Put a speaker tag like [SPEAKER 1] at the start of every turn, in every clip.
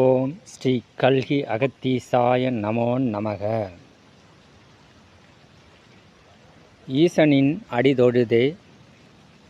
[SPEAKER 1] ஓம் ஸ்ரீ கல்கி அகத்தீசாய நமோ நமக. ஈசனின் அடிதொழுதே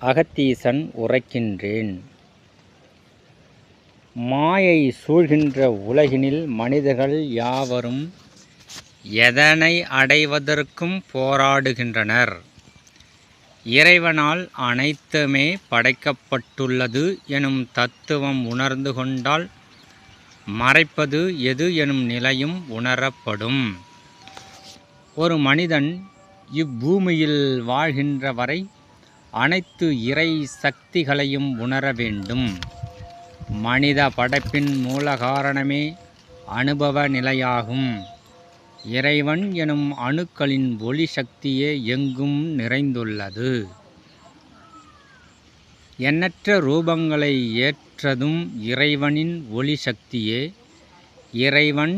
[SPEAKER 1] அகத்தீசன் உரைக்கின்றேன். மாயை சூழ்கின்ற உலகினில் மனிதர்கள் யாவரும் எதனை அடைவதற்கும் போராடுகின்றனர்? இறைவனால் அனைத்துமே படைக்கப்பட்டுள்ளது எனும் தத்துவம் உணர்ந்து கொண்டால் மறைப்பது எது எனும் நிலையும் உணரப்படும். ஒரு மனிதன் இப்பூமியில் வாழ்கின்ற வரை அனைத்து இறை சக்திகளையும் உணர வேண்டும். மனித படைப்பின் மூல காரணமே அனுபவ நிலையாகும். இறைவன் எனும் அணுக்களின் ஒளி சக்தியே எங்கும் நிறைந்துள்ளது. எண்ணற்ற ரூபங்களை ஏற்றதும் இறைவனின் ஒளி சக்தியே. இறைவன்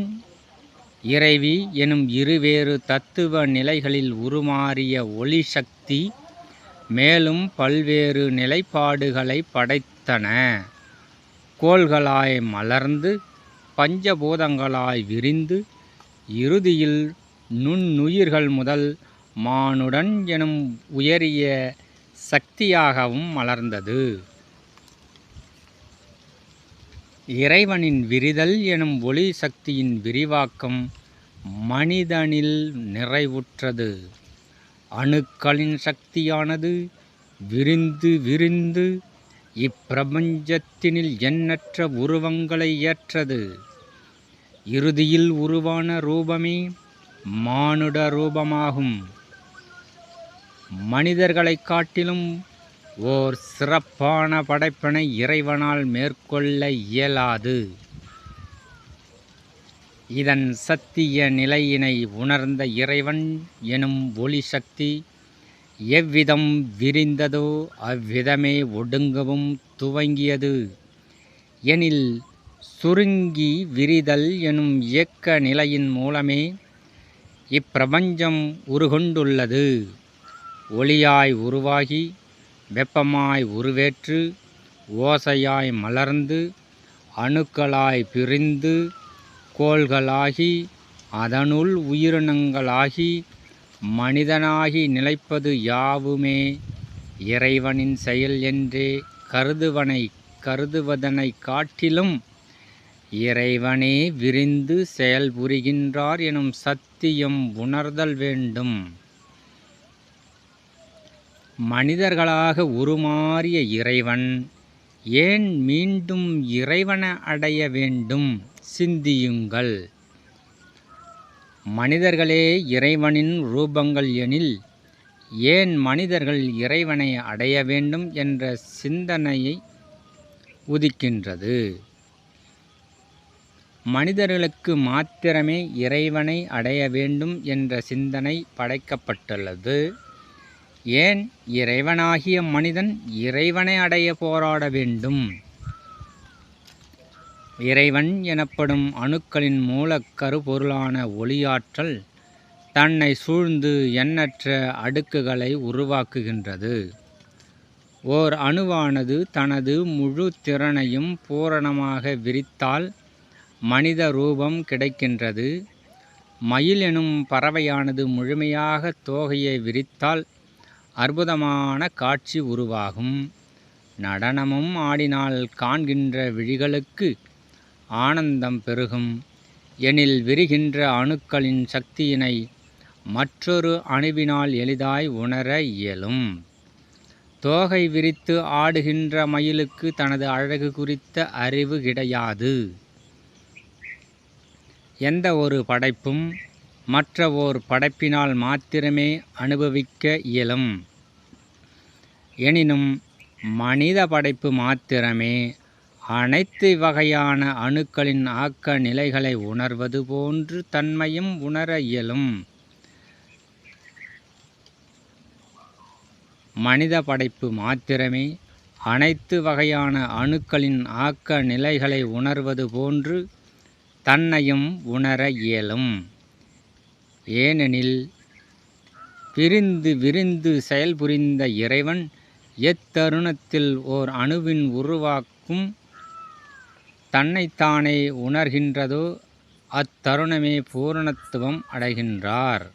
[SPEAKER 1] இறைவி எனும் இருவேறு தத்துவ நிலைகளில் உருமாறிய ஒளி சக்தி மேலும் பல்வேறு நிலைப்பாடுகளை படைத்தன. கோள்களாய் மலர்ந்து பஞ்சபூதங்களாய் விரிந்து இறுதியில் நுண்ணுயிர்கள் முதல் மானுடன் எனும் உயரிய சக்தியாகவும் மலர்ந்தது. இறைவனின் விரிதல் எனும் ஒளி சக்தியின் விரிவாக்கம் மனிதனில் நிறைவுற்றது. அணுக்களின் சக்தியானது விரிந்து விரிந்து இப்பிரபஞ்சத்தினில் எண்ணற்ற உருவங்களை ஏற்றது. இறுதியில் உருவான ரூபமே மானுட ரூபமாகும். மனிதர்களைக் காட்டிலும் ஓர் சிறப்பான படைப்பினை இறைவனால் மேற்கொள்ள இயலாது. இதன் சத்திய நிலையினை உணர்ந்த இறைவன் எனும் ஒளி சக்தி எவ்விதம் விரிந்ததோ அவ்விதமே ஒடுங்கவும் துவங்கியது. எனில் சுருங்கி விரிதல் எனும் இயக்க நிலையின் மூலமே இப்பிரபஞ்சம் உருகொண்டுள்ளது. ஒளியாய் உருவாகி வெப்பமாய் உருவேற்று ஓசையாய் மலர்ந்து அணுக்களாய் பிரிந்து கோள்களாகி அதனுள் உயிரினங்களாகி மனிதனாகி நிலைப்பது யாவுமே? இறைவனின் செயல் என்றே கருதுவனை கருதுவதனை காட்டிலும் இறைவனே விரிந்து செயல்புரிகின்றார் எனும் சத்தியம் உணர்தல் வேண்டும். மனிதர்களாக உருமாறிய இறைவன் ஏன் மீண்டும் இறைவன அடைய வேண்டும்? சிந்தியுங்கள். மனிதர்களே இறைவனின் ரூபங்கள் எனில் ஏன் மனிதர்கள் இறைவனை அடைய வேண்டும் என்ற சிந்தனையை உதிக்கின்றது? மனிதர்களுக்கு மாத்திரமே இறைவனை அடைய வேண்டும் என்ற சிந்தனை படைக்கப்பட்டுள்ளது. ஏன் இறைவனாகிய மனிதன் இறைவனை அடைய போராட வேண்டும்? இறைவன் எனப்படும் அணுக்களின் மூலக்கரு பொருளான ஒளியாற்றல் தன்னை சூழ்ந்து எண்ணற்ற அடுக்குகளை உருவாக்குகின்றது. ஓர் அணுவானது தனது முழு திறனையும் பூரணமாக விரித்தால் மனித ரூபம் கிடைக்கின்றது. மயில் எனும் பறவையானது முழுமையாக தோகையை விரித்தால் அற்புதமான காட்சி உருவாகும். நடனமும் ஆடினால் காண்கின்ற விழிகளுக்கு ஆனந்தம் பெருகும். எனில் விரிகின்ற அணுக்களின் சக்தியினை மற்றொரு அணுவினால் எளிதாய் உணர இயலும். தோகை விரித்து ஆடுகின்ற மயிலுக்கு தனது அழகு குறித்த அறிவு கிடையாது. எந்த ஒரு படைப்பும் மற்ற ஓர் படைப்பினால் மாத்திரமே அனுபவிக்க இயலும். எனினும் மனித படைப்பு மாத்திரமே அனைத்து வகையான அணுக்களின் ஆக்க நிலைகளை உணர்வது போன்று தன்மையும் உணர இயலும். மனித படைப்பு மாத்திரமே அனைத்து வகையான அணுக்களின் ஆக்க நிலைகளை உணர்வது போன்று தன்னையும் உணர இயலும். ஏனெனில் பிரிந்து விரிந்து செயல்புரிந்த இறைவன் எத்தருணத்தில் ஓர் அணுவின் உருவாக்கும் தன்னைத்தானே உணர்கின்றதோ அத்தருணமே பூரணத்துவம் அடைகின்றார்.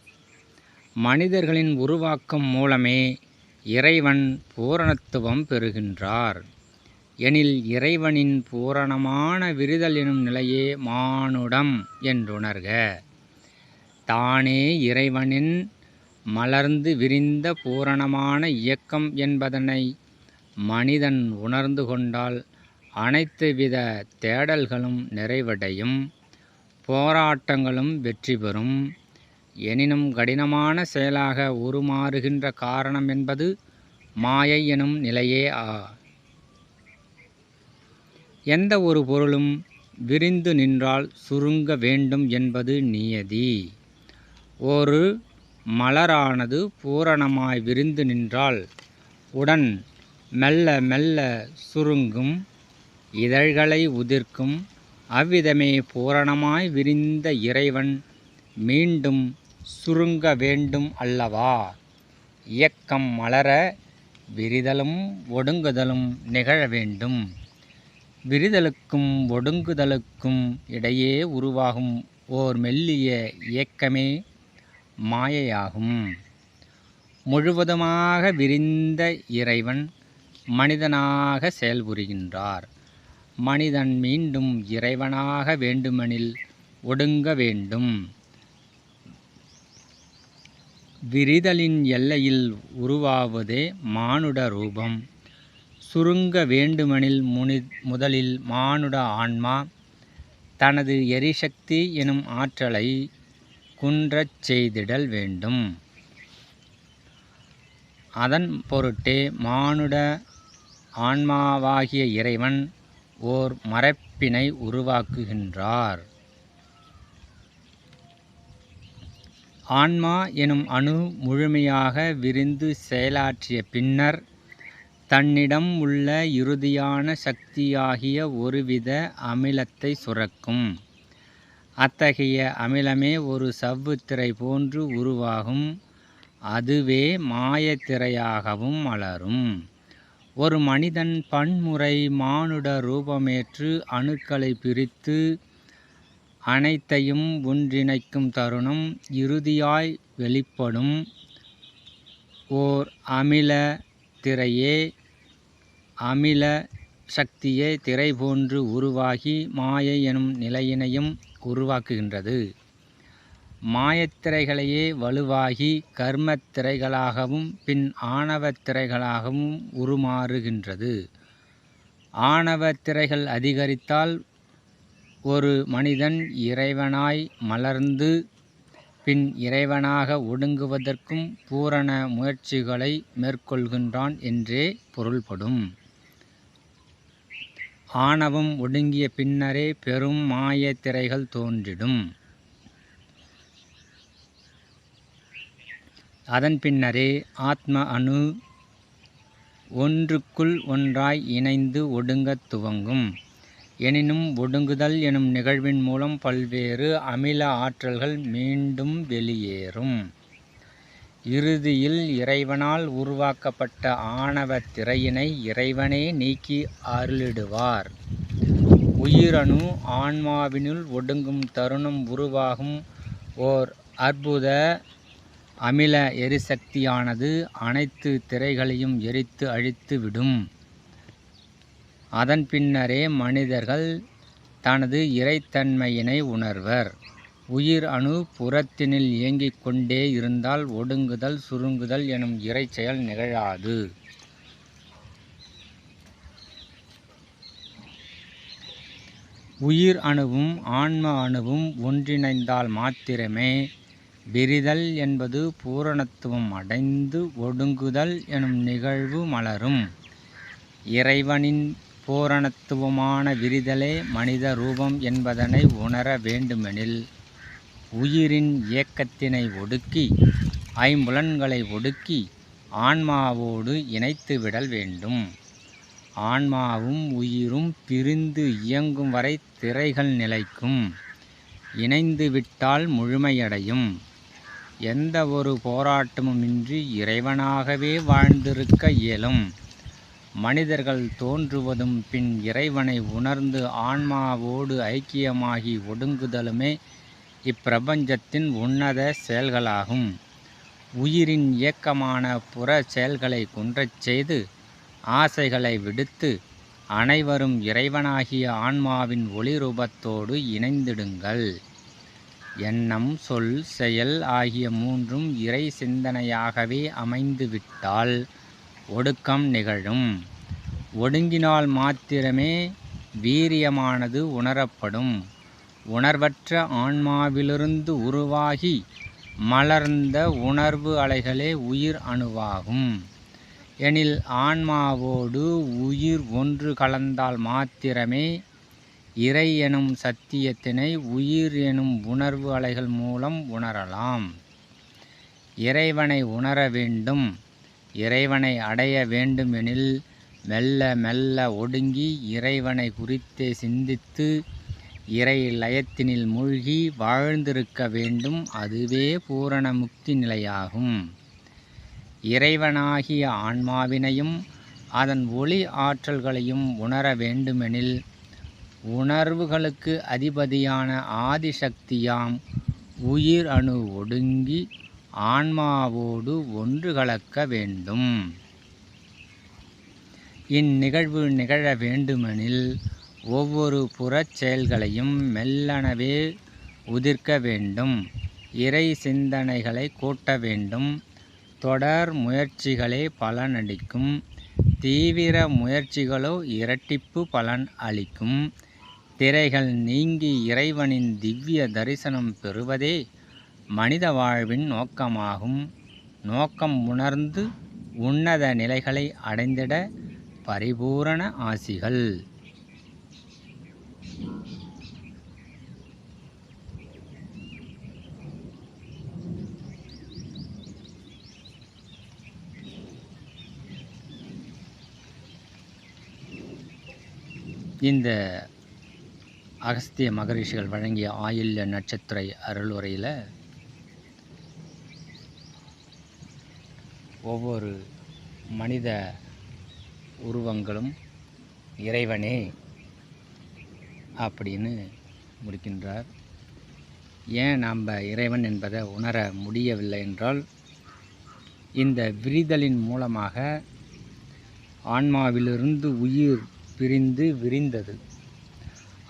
[SPEAKER 1] மனிதர்களின் உருவாக்கம் மூலமே இறைவன் பூரணத்துவம் பெறுகின்றார். எனில் இறைவனின் பூரணமான விரிதல் எனும் நிலையே மானுடம் என்றுணர்க. தானே இறைவனின் மலர்ந்து விரிந்த பூரணமான இயக்கம் என்பதனை மனிதன் உணர்ந்து கொண்டால் அனைத்து வித தேடல்களும் நிறைவடையும் போராட்டங்களும் வெற்றி பெறும். எனினும் கடினமான செயலாக உருமாறுகின்ற காரணம் என்பது மாயை எனும் நிலையே ஆ. எந்த ஒரு பொருளும் விரிந்து நின்றால் சுருங்க வேண்டும் என்பது நியதி. ஒரு மலரானது பூரணமாய் விரிந்து நின்றால் உடன் மெல்ல மெல்ல சுருங்கும் இதழ்களை உதிர்க்கும் அவ்விதமே பூரணமாய் விரிந்த இறைவன் மீண்டும் சுருங்க வேண்டும் அல்லவா? இயக்கம் மலர விரிதலும் ஒடுங்குதலும் நிகழ வேண்டும். விரிதலுக்கும் ஒடுங்குதலுக்கும் இடையே உருவாகும் ஓர் மெல்லிய இயக்கமே மாயையாகும். முழுவதுமாக விரிந்த இறைவன் மனிதனாக செயல்புரிகின்றார். மனிதன் மீண்டும் இறைவனாக வேண்டுமெனில் ஒடுங்க வேண்டும். விரிதலின் எல்லையில் உருவாவதே மானுட ரூபம். சுருங்க வேண்டுமெனில் முனி முதலில் மானுட ஆன்மா தனது எரிசக்தி எனும் ஆற்றலை குன்றச் செய்திடல் வேண்டும். அதன் பொருட்டே மானுட ஆன்மாவாகிய இறைவன் ஓர் மறைப்பினை உருவாக்குகின்றார். ஆன்மா எனும் அணு முழுமையாக விரிந்து செயலாற்றிய பின்னர் தன்னிடம் உள்ள இறுதியான சக்தியாகிய ஒருவித அமிலத்தை சுரக்கும். அத்தகைய அமிலமே ஒரு சவ்வுத்திரை போன்று உருவாகும். அதுவே மாயத்திரையாகவும் மலரும். ஒரு மனிதன் பன்முறை மானுட ரூபமேற்று அணுக்களை பிரித்து அனைத்தையும் ஒன்றிணைக்கும் தருணம் இறுதியாய் வெளிப்படும். ஓர் அமில திரையே அமில சக்தியே திரை போன்று உருவாகி மாயை எனும் நிலையினையும் உருவாக்குகின்றது. மாயத்திரைகளையே வலுவாகி கர்மத்திரைகளாகவும் பின் ஆணவத் திரைகளாகவும் உருமாறுகின்றது. ஆணவத் திரைகள் அதிகரித்தால் ஒரு மனிதன் இறைவனாய் மலர்ந்து பின் இறைவனாக ஒடுங்குவதற்கும் பூரண முயற்சிகளை மேற்கொள்கின்றான் என்றே பொருள்படும். ஆணவம் ஒடுங்கிய பின்னரே பெரும் மாயத்திரைகள் தோன்றிடும். அதன் பின்னரே ஆத்ம அணு ஒன்றுக்குள் ஒன்றாய் இணைந்து ஒடுங்கத் துவங்கும். எனினும் ஒடுங்குதல் எனும் நிகழ்வின் மூலம் பல்வேறு அமில ஆற்றல்கள் மீண்டும் வெளியேறும். இறுதியில் இறைவனால் உருவாக்கப்பட்ட ஆணவத் திரையினை இறைவனே நீக்கி அருளிடுவார். உயிரணு ஆன்மாவினுள் ஒடுங்கும் தருணம் உருவாகும் ஓர் அற்புத அமில எரிசக்தியானது அனைத்து திரைகளையும் எரித்து அழித்து விடும். அதன் பின்னரே மனிதர்கள் தனது இறைத்தன்மையினை உணர்வர். உயிர் அணு புறத்தினில் இயங்கிக் கொண்டே இருந்தால் ஒடுங்குதல் சுருங்குதல் எனும் இறைச்செயல் நிகழாது. உயிர் அணுவும் ஆன்ம அணுவும் ஒன்றிணைந்தால் மாத்திரமே விரிதல் என்பது பூரணத்துவம் அடைந்து ஒடுங்குதல் எனும் நிகழ்வு மலரும். இறைவனின் பூரணத்துவமான விரிதலே மனித ரூபம் என்பதனை உணர வேண்டுமெனில் உயிரின் இயக்கத்தினை ஒடுக்கி ஐம்புலன்களை ஒடுக்கி ஆன்மாவோடு இணைத்து விடல் வேண்டும். ஆன்மாவும் உயிரும் பிரிந்து இயங்கும் வரை திரைகள் நிலைக்கும். இணைந்து விட்டால் முழுமையடையும். எந்த ஒரு போராட்டமுமின்றி இறைவனாகவே வாழ்ந்திருக்க இயலும். மனிதர்கள் தோன்றுவதும் பின் இறைவனை உணர்ந்து ஆன்மாவோடு ஐக்கியமாகி ஒடுங்குதலுமே இப்பிரபஞ்சத்தின் உன்னத செயல்களாகும். உயிரின் இயக்கமான புற செயல்களை குன்றச் செய்து ஆசைகளை விடுத்து அனைவரும் இறைவனாகிய ஆன்மாவின் ஒளி ரூபத்தோடு இணைந்திடுங்கள். எண்ணம் சொல் செயல் ஆகிய மூன்றும் இறை சிந்தனையாகவே அமைந்துவிட்டால் ஒடுக்கம் நிகழும். ஒடுங்கினால் மாத்திரமே வீரியமானது உணரப்படும். உணர்வற்ற ஆன்மாவிலிருந்து உருவாகி மலர்ந்த உணர்வு அலைகளே உயிர் அணுவாகும். எனில் ஆன்மாவோடு உயிர் ஒன்று கலந்தால் மாத்திரமே இறை எனும் சத்தியத்தினை உயிர் எனும் உணர்வு அலைகள் மூலம் உணரலாம். இறைவனை உணர வேண்டும். இறைவனை அடைய வேண்டுமெனில் மெல்ல மெல்ல ஒடுங்கி இறைவனை குறித்தே சிந்தித்து இறை லயத்தினில் மூழ்கி வாழ்ந்திருக்க வேண்டும். அதுவே பூரண முக்தி நிலையாகும். இறைவனாகிய ஆன்மாவினையும் அதன் ஒளி ஆற்றல்களையும் உணர வேண்டுமெனில் உணர்வுகளுக்கு அதிபதியான ஆதிசக்தியாம் உயிர் அணு ஒடுங்கி ஆன்மாவோடு ஒன்று கலக்க வேண்டும். இந்நிகழ்வு நிகழ வேண்டுமெனில் ஒவ்வொரு புறச் செயல்களையும் மெல்லனவே உதிர்க்க வேண்டும். இறை சிந்தனைகளை கூட்ட வேண்டும். தொடர் முயற்சிகளே பலனளிக்கும். தீவிர முயற்சிகளோ இரட்டிப்பு பலன் அளிக்கும். திரைகள் நீங்கி இறைவனின் திவ்ய தரிசனம் பெறுவதே மனித வாழ்வின் நோக்கமாகும். நோக்கம் உணர்ந்து உன்னத நிலைகளை அடைந்திட பரிபூரண ஆசிகள். இந்த அகஸ்திய மகரிஷிகள் வழங்கிய ஆயில்ய நட்சத்திர அருளுரையில் ஒவ்வொரு மனித உருவங்களும் இறைவனே அப்படின்னு முடிக்கின்றார். ஏன் நாம் இறைவன் என்பதை உணர முடியவில்லை என்றால் இந்த விரிதலின் மூலமாக ஆன்மாவிலிருந்து உயிர் பிரிந்து விரிந்தது.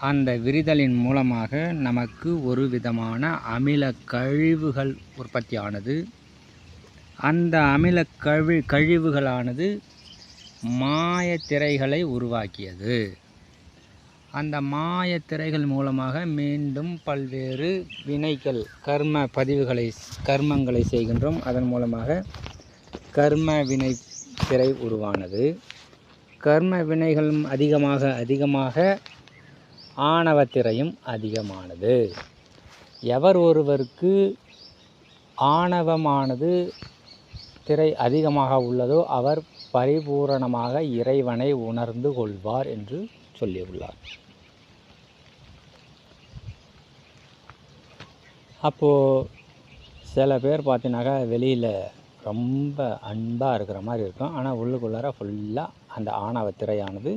[SPEAKER 1] அந்த விரிதலின் மூலமாக நமக்கு ஒரு விதமான அமில கழிவுகள் உற்பத்தியானது. அந்த அமில கழி கழிவுகளானது மாயத்திரைகளை உருவாக்கியது. அந்த மாயத்திரைகள் மூலமாக மீண்டும் பல்வேறு வினைகள் கர்ம பதிவுகளை கர்மங்களை செய்கின்றோம். அதன் மூலமாக கர்ம வினை திரை உருவானது. கர்ம வினைகளும் அதிகமாக அதிகமாக ஆணவத்திரையும் அதிகமானது. எவர் ஒருவருக்கு ஆணவமானது திரை அதிகமாக உள்ளதோ அவர் பரிபூரணமாக இறைவனை உணர்ந்து கொள்வார் என்று சொல்லியுள்ளார். அப்போது சில பேர் பார்த்தீங்கன்னாக்கா வெளியில் ரொம்ப அன்பாக இருக்கிற மாதிரி இருக்கும். ஆனால் உள்ளுக்குள்ளார ஃபுல்லாக அந்த ஆணவ திரையானது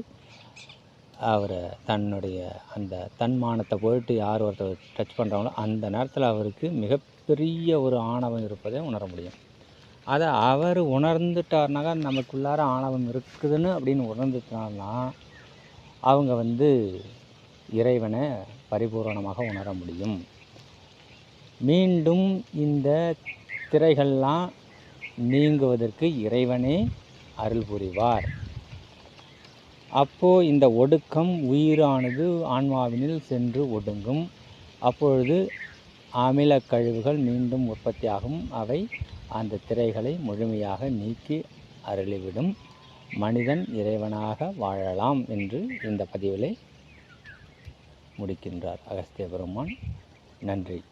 [SPEAKER 1] அவரை தன்னுடைய அந்த தன்மானத்தை போயிட்டு யார் ஒருத்தர் டச் பண்ணுறாங்களோ அந்த நேரத்தில் அவருக்கு மிகப்பெரிய ஒரு ஆணவம் இருப்பதை உணர முடியும். அதை அவர் உணர்ந்துட்டார்னாக்கா நமக்குள்ளார ஆணவம் இருக்குதுன்னு அப்படின்னு உணர்ந்துட்டார்னா அவங்க வந்து இறைவனை பரிபூரணமாக உணர முடியும். மீண்டும் இந்த திரைகள்லாம் நீங்குவதற்கு இறைவனே அருள் புரிவார். அப்போது இந்த ஒடுக்கம் உயிரானது ஆன்மாவினில் சென்று ஒடுங்கும். அப்பொழுது அமில கழிவுகள் மீண்டும் உற்பத்தியாகும். அவை அந்த திரைகளை முழுமையாக நீக்கி அருளிவிடும். மனிதன் இறைவனாக வாழலாம் என்று இந்த பதிவிலே முடிக்கின்றார் அகஸ்திய பெருமான். நன்றி.